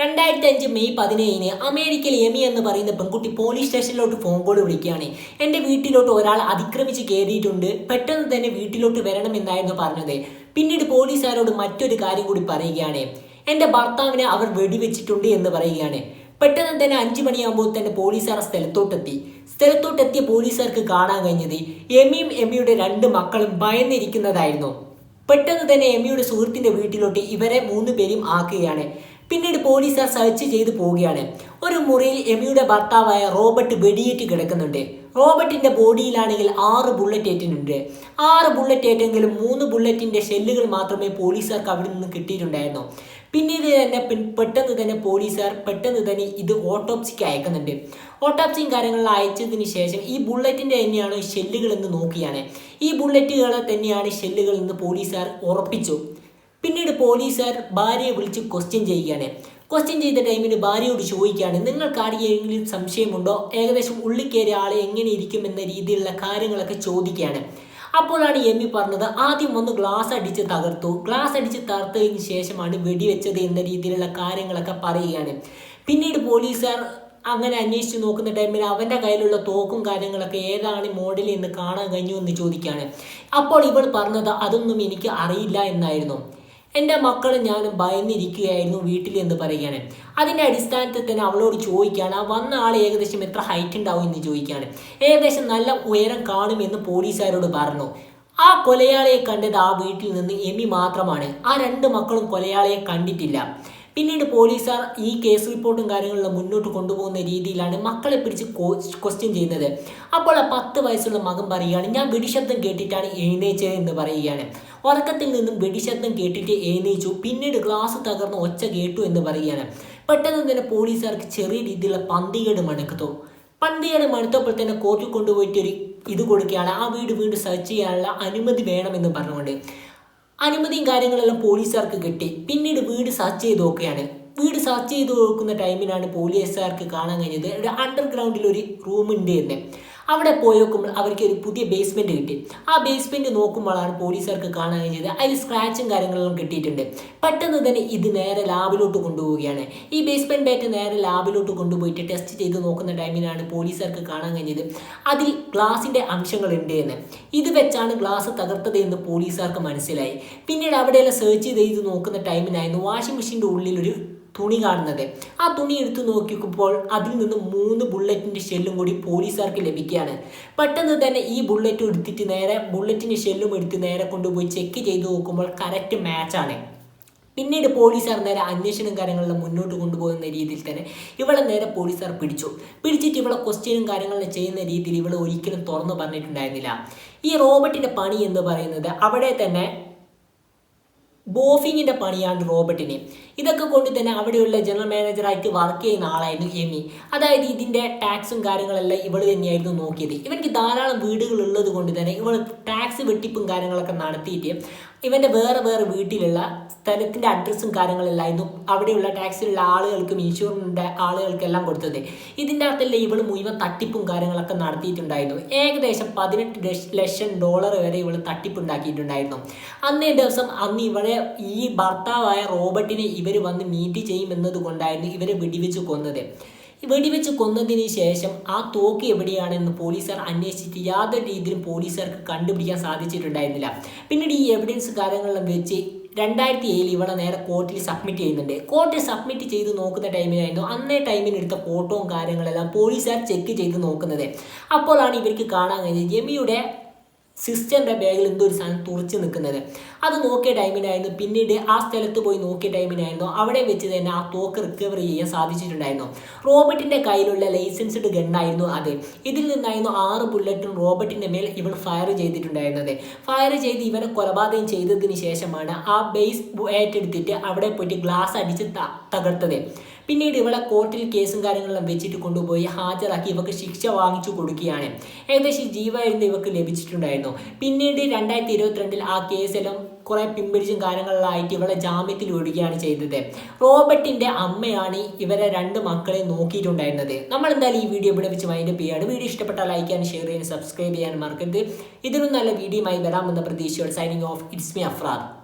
രണ്ടായിരത്തി അഞ്ച് മെയ് പതിനേഴിന് അമേരിക്കയിൽ എമി എന്ന് പറയുന്ന പെൺകുട്ടി പോലീസ് സ്റ്റേഷനിലോട്ട് ഫോൺ കോൾ വിളിക്കുകയാണ്. എന്റെ വീട്ടിലോട്ട് ഒരാൾ അതിക്രമിച്ച് കയറിയിട്ടുണ്ട്. പെട്ടെന്ന് തന്നെ വീട്ടിലോട്ട് വരണമെന്നായിരുന്നു പറഞ്ഞത്. പിന്നീട് പോലീസുകാരോട് മറ്റൊരു കാര്യം കൂടി പറയുകയാണ്. എന്റെ ഭർത്താവിനെ അവർ വെടിവെച്ചിട്ടുണ്ട് എന്ന് പറയുകയാണ്. പെട്ടെന്ന് തന്നെ അഞ്ചു മണിയാകുമ്പോൾ തന്നെ പോലീസുകാർ സ്ഥലത്തോട്ടെത്തി. സ്ഥലത്തോട്ടെത്തിയ പോലീസുകാർക്ക് കാണാൻ കഴിഞ്ഞത് എമിയും എമിയുടെ രണ്ട് മക്കളും ഭയന്നിരിക്കുന്നതായിരുന്നു. പെട്ടെന്ന് തന്നെ എമിയുടെ സുഹൃത്തിന്റെ വീട്ടിലോട്ട് ഇവരെ മൂന്ന് പേരും ആക്കുകയാണ്. പിന്നീട് പോലീസ് സെർച്ച് ചെയ്തു പോവുകയാണ്. ഒരു മുറിയിൽ എമിയുടെ ഭർത്താവായ റോബർട്ട് വെടിയേറ്റ് കിടക്കുന്നുണ്ട്. റോബർട്ടിന്റെ ബോഡിയിലാണെങ്കിൽ ആറ് ബുള്ളറ്റ് ഏറ്റിട്ടുണ്ട്. ആറ് ബുള്ളറ്റ് ഏറ്റെങ്കിലും മൂന്ന് ബുള്ളറ്റിന്റെ ഷെല്ലുകൾ മാത്രമേ പോലീസുകാർക്ക് അവിടെ നിന്ന് കിട്ടിയിട്ടുണ്ടായിരുന്നു. പിന്നീട് തന്നെ പെട്ടെന്ന് തന്നെ പോലീസുകാർ പെട്ടെന്ന് തന്നെ ഇത് ഓട്ടോപ്സിക്ക് അയക്കുന്നുണ്ട്. ഓട്ടോപ്സിയും കാര്യങ്ങളിൽ അയച്ചതിന് ശേഷം ഈ ബുള്ളറ്റിന്റെ തന്നെയാണ് ഷെല്ലുകൾ എന്ന് നോക്കിയാണ്. ഈ ബുള്ളറ്റുകളെ തന്നെയാണ് ഷെല്ലുകൾ എന്ന് പോലീസുകാർ ഉറപ്പിച്ചു. പിന്നീട് പോലീസുകാർ ഭാര്യയെ വിളിച്ച് ക്വസ്റ്റ്യൻ ചെയ്യുകയാണ്. ക്വസ്റ്റ്യൻ ചെയ്ത ടൈമിൽ ഭാര്യയോട് ചോദിക്കുകയാണ് നിങ്ങൾ കാണിക്കെങ്കിലും സംശയമുണ്ടോ? ഏകദേശം ഉള്ളിൽ കയറിയ ആളെ എങ്ങനെ ഇരിക്കും എന്ന രീതിയിലുള്ള കാര്യങ്ങളൊക്കെ ചോദിക്കുകയാണ്. അപ്പോഴാണ് എമ്മി പറഞ്ഞത് ആദ്യം ഒന്ന് ഗ്ലാസ് അടിച്ച് തകർത്തു. ഗ്ലാസ് അടിച്ച് തകർത്തതിന് ശേഷമാണ് വെടിവെച്ചത് എന്ന രീതിയിലുള്ള കാര്യങ്ങളൊക്കെ പറയുകയാണ്. പിന്നീട് പോലീസുകാർ അങ്ങനെ അന്വേഷിച്ച് നോക്കുന്ന ടൈമിൽ അവന്റെ കയ്യിലുള്ള തോക്കും കാര്യങ്ങളൊക്കെ ഏതാണ് മോഡൽ എന്ന് കാണാൻ കഴിഞ്ഞു എന്ന് ചോദിക്കുകയാണ്. അപ്പോൾ ഇവൾ പറഞ്ഞത് അതൊന്നും എനിക്ക് അറിയില്ല എന്നായിരുന്നു. എന്റെ മക്കളും ഞാനും ഭയന്നിരിക്കുകയായിരുന്നു വീട്ടിൽ എന്ന് പറയുകയാണ് അതിന്റെ അടിസ്ഥാനത്തിൽ തന്നെ അവളോട് ചോദിക്കുകയാണ് ആ വന്ന ആൾ ഏകദേശം എത്ര ഹൈറ്റ് ഉണ്ടാവും എന്ന് ചോദിക്കുകയാണ് ഏകദേശം നല്ല ഉയരം കാണുമെന്ന് പോലീസുകാരോട് പറഞ്ഞു. ആ കൊലയാളിയെ കണ്ടത് ആ വീട്ടിൽ നിന്ന് എമി മാത്രമാണ്. ആ രണ്ട് മക്കളും കൊലയാളിയെ കണ്ടിട്ടില്ല. പിന്നീട് പോലീസുകാർ ഈ കേസ് റിപ്പോർട്ടും കാര്യങ്ങളിലും മുന്നോട്ട് കൊണ്ടുപോകുന്ന രീതിയിലാണ് മക്കളെ പിടിച്ച് ക്വസ്റ്റ്യൻ ചെയ്യുന്നത്. അപ്പോൾ ആ പത്ത് വയസ്സുള്ള മകൻ പറയുകയാണ് ഞാൻ വെടിശബ്ദം കേട്ടിട്ടാണ് എഴുന്നേച്ചത് എന്ന് പറയുകയാണ്. ഉറക്കത്തിൽ നിന്നും വെടിശബ്ദം കേട്ടിട്ട് എഴുന്നേച്ചു. പിന്നീട് ഗ്ലാസ് തകർന്ന് ഒച്ച കേട്ടു എന്ന് പറയുകയാണ്. പെട്ടെന്ന് തന്നെ പോലീസുകാർക്ക് ചെറിയ രീതിയിലുള്ള പന്തികേട് മണക്കത്തു പന്തികേട് മണത്തപ്പോൾ തന്നെ കോർട്ടിൽ കൊണ്ടുപോയിട്ട് ഒരു ഇത് കൊടുക്കുകയാണ്. ആ വീട് വീണ്ടും സെർച്ച് ചെയ്യാനുള്ള അനുമതി വേണമെന്ന് പറഞ്ഞുകൊണ്ട്. അനുമതിയും കാര്യങ്ങളെല്ലാം പോലീസുകാർക്ക് കിട്ടി. പിന്നീട് വീട് സെർച്ച് ചെയ്ത് നോക്കുകയാണ്. വീട് സെർച്ച് ചെയ്ത് നോക്കുന്ന ടൈമിനാണ് പോലീസുകാർക്ക് കാണാൻ കഴിഞ്ഞത്. ഒരു അണ്ടർഗ്രൗണ്ടിൽ ഒരു റൂം എന്ന്. അവിടെ പോയി നോക്കുമ്പോൾ അവർക്ക് ഒരു പുതിയ ബേസ്മെന്റ് കിട്ടി. ആ ബേസ്മെന്റ് നോക്കുമ്പോഴാണ് പോലീസുകാർക്ക് കാണാൻ ചെയ്തത്. അതിൽ സ്ക്രാച്ചും കാര്യങ്ങളെല്ലാം കിട്ടിയിട്ടുണ്ട്. പെട്ടെന്ന് തന്നെ ഇത് നേരെ ലാബിലോട്ട് കൊണ്ടുപോവുകയാണ്. ഈ ബേസ്മെന്റ് ഡേറ്റ് നേരെ ലാബിലോട്ട് കൊണ്ടുപോയിട്ട് ടെസ്റ്റ് ചെയ്ത് നോക്കുന്ന ടൈമിലാണ് പോലീസുകാർക്ക് കാണാൻ കഴിഞ്ഞത്. അതിൽ ഗ്ലാസിന്റെ അംശങ്ങളുണ്ട് എന്ന്. ഇത് വെച്ചാണ് ഗ്ലാസ് തകർത്തത് എന്ന് പോലീസുകാർക്ക് മനസ്സിലായി. പിന്നീട് അവിടെയെല്ലാം സെർച്ച് ചെയ്ത് നോക്കുന്ന ടൈമിനായിരുന്നു വാഷിംഗ് മെഷീന്റെ ഉള്ളിൽ ഒരു തുണി കാണുന്നത്. ആ തുണി എടുത്തു നോക്കിയപ്പോൾ അതിൽ നിന്ന് മൂന്ന് ബുള്ളറ്റിന്റെ ഷെല്ലും കൂടി പോലീസുകാർക്ക് ലഭിക്കുകയാണ്. പെട്ടെന്ന് തന്നെ ഈ ബുള്ളറ്റ് എടുത്തിട്ട് നേരെ ബുള്ളറ്റിന്റെ ഷെല്ലും എടുത്ത് നേരെ കൊണ്ടുപോയി ചെക്ക് ചെയ്ത് നോക്കുമ്പോൾ കറക്റ്റ് മാച്ചാണ് പിന്നീട് പോലീസുകാർ നേരെ അന്വേഷണം കാര്യങ്ങളെല്ലാം മുന്നോട്ട് കൊണ്ടുപോകുന്ന രീതിയിൽ തന്നെ ഇവളെ നേരെ പോലീസുകാർ പിടിച്ചു. പിടിച്ചിട്ട് ഇവളെ ക്വസ്റ്റ്യനും കാര്യങ്ങളും ചെയ്യുന്ന രീതിയിൽ ഇവളെ ഒരിക്കലും തുറന്നു പറഞ്ഞിട്ടുണ്ടായിരുന്നില്ല. ഈ റോബർട്ടിന്റെ പണി എന്ന് പറയുന്നത് അവിടെ തന്നെ ബോഫിങ്ങിന്റെ പണിയാണ് റോബർട്ടിന്. ഇതൊക്കെ കൊണ്ട് തന്നെ അവിടെയുള്ള ജനറൽ മാനേജറായിട്ട് വർക്ക് ചെയ്യുന്ന ആളായിരുന്നു എമി അതായത് ഇതിന്റെ ടാക്സും കാര്യങ്ങളെല്ലാം ഇവൾ തന്നെയായിരുന്നു നോക്കിയത്. ഇവർക്ക് ധാരാളം വീടുകൾ ഉള്ളത് കൊണ്ട് തന്നെ ഇവൾ ടാക്സ് വെട്ടിപ്പും കാര്യങ്ങളൊക്കെ നടത്തിയിട്ട് ഇവന്റെ വേറെ വേറെ വീട്ടിലുള്ള സ്ഥലത്തിന്റെ അഡ്രസ്സും കാര്യങ്ങളെല്ലായിരുന്നു അവിടെയുള്ള ടാക്സിലുള്ള ആളുകൾക്കും ഇൻഷുറൻസിന്റെ ആളുകൾക്കെല്ലാം കൊടുത്തത്. ഇതിന്റെ അകത്തല്ലേ ഇവൾ മുഴുവൻ തട്ടിപ്പും കാര്യങ്ങളൊക്കെ നടത്തിയിട്ടുണ്ടായിരുന്നു. ഏകദേശം പതിനെട്ട് ലക്ഷ- ഡോളർ വരെ ഇവൾ തട്ടിപ്പുണ്ടാക്കിയിട്ടുണ്ടായിരുന്നു. അന്നേ ദിവസം അന്ന് ഇവളെ ഈ ഭർത്താവായ റോബർട്ടിനെ ഇവർ വന്ന് മീറ്റ് ചെയ്യുമെന്നത് കൊണ്ടായിരുന്നു ഇവരെ വെടിവെച്ച് കൊന്നത്. വെടിവെച്ച് കൊന്നതിന് ശേഷം ആ തോക്ക് എവിടെയാണെന്ന് പോലീസുകാർ അന്വേഷിച്ചിട്ട് യാതൊരു രീതിയിലും പോലീസുകാർക്ക് കണ്ടുപിടിക്കാൻ സാധിച്ചിട്ടുണ്ടായിരുന്നില്ല. പിന്നീട് ഈ എവിഡൻസ് കാര്യങ്ങളെല്ലാം വെച്ച് രണ്ടായിരത്തി ഏഴിൽ ഇവളെ നേരെ കോർട്ടിൽ സബ്മിറ്റ് ചെയ്യുന്നുണ്ട്. കോർട്ടിൽ സബ്മിറ്റ് ചെയ്ത് നോക്കുന്ന ടൈമിലായിരുന്നു അന്നേ ടൈമിൽ എടുത്ത ഫോട്ടോയും കാര്യങ്ങളെല്ലാം പോലീസുകാർ ചെക്ക് ചെയ്ത് നോക്കുന്നത്. അപ്പോഴാണ് ഇവർക്ക് കാണാൻ കഴിഞ്ഞത്. ജെമിയുടെ സിസ്റ്ററിന്റെ ബാഗിൽ എന്തോ ഒരു സാധനം തുറച്ച് നിൽക്കുന്നത്. അത് നോക്കിയ ടൈമിനായിരുന്നു പിന്നീട് ആ സ്ഥലത്ത് പോയി നോക്കിയ ടൈമിനായിരുന്നു അവിടെ വെച്ച് തന്നെ ആ തോക്ക് റിക്കവർ ചെയ്യാൻ സാധിച്ചിട്ടുണ്ടായിരുന്നു. റോബർട്ടിന്റെ കയ്യിലുള്ള ലൈസൻസ്ഡ് ഗണ്ണായിരുന്നു അത്. ഇതിൽ നിന്നായിരുന്നു ആറ് ബുള്ളറ്റും റോബർട്ടിന്റെ മേൽ ഇവൾ ഫയർ ചെയ്തിട്ടുണ്ടായിരുന്നത്. ഫയർ ചെയ്ത് ഇവനെ കൊലപാതകം ചെയ്തതിന് ശേഷമാണ് ആ ബേസ് ഏറ്റെടുത്തിട്ട് അവിടെ പോയിട്ട് ഗ്ലാസ് അടിച്ച് തകർത്തത്. പിന്നീട് ഇവളെ കോർട്ടിൽ കേസും കാര്യങ്ങളെല്ലാം വെച്ചിട്ട് കൊണ്ടുപോയി ഹാജരാക്കി ഇവക്ക് ശിക്ഷ വാങ്ങിച്ചു കൊടുക്കുകയാണ്. ഏകദേശം ജീവായിരുന്നു ഇവക്ക് ലഭിച്ചിട്ടുണ്ടായിരുന്നു. പിന്നീട് രണ്ടായിരത്തി ഇരുപത്തിരണ്ടിൽ ആ കേസിലും കുറെ പിമ്പിടിച്ചും കാര്യങ്ങളിലായിട്ട് ഇവളെ ജാമ്യത്തിൽ വിടുകയാണ് ചെയ്തത്. റോബർട്ടിന്റെ അമ്മയാണ് ഇവരെ രണ്ട് മക്കളെ നോക്കിയിട്ടുണ്ടായിരുന്നത്. നമ്മൾ എന്തായാലും ഈ വീഡിയോ ഇവിടെ വെച്ച് മൈൻഡ് ചെയ്യാണ് വീഡിയോ ഇഷ്ടപ്പെട്ടാൽ ലൈക്ക് ചെയ്യാൻ ഷെയർ ചെയ്യാൻ സബ്സ്ക്രൈബ് ചെയ്യാൻ മറക്കരുത്. ഇതിനും നല്ല വീഡിയോയുമായി വരാമെന്ന പ്രതീക്ഷയോടെ signing off it's me Afrad